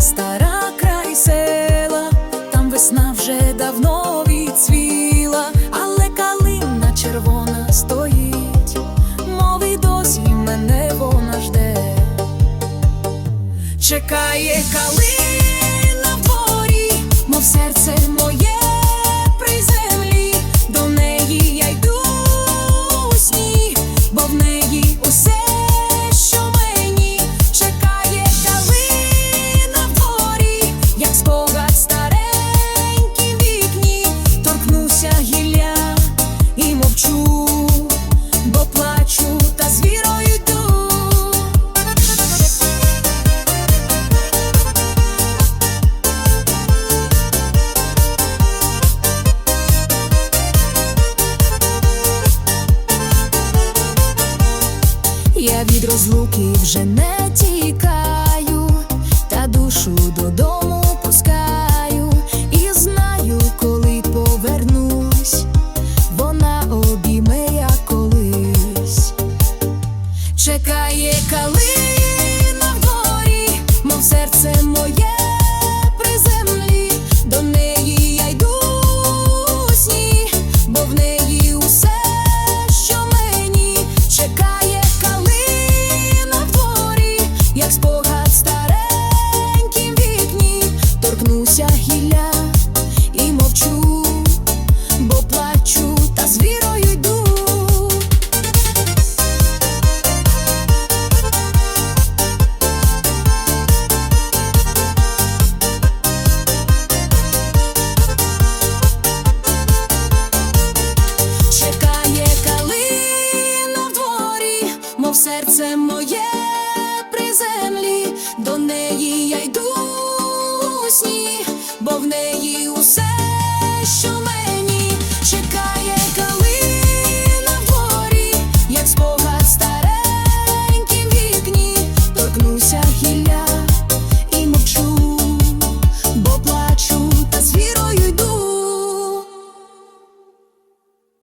Стара край села, там весна вже давно відцвіла, але калина червона стоїть, мови досі мене вона жде. Чекає калина в дворі, мов серце моє від розлуки вже не тікаю, та душу додому пускаю, і знаю, коли повернусь, вона обійме я колись. Чекає калина як спогад стареньким вікні, торкнуся гілля meio seixo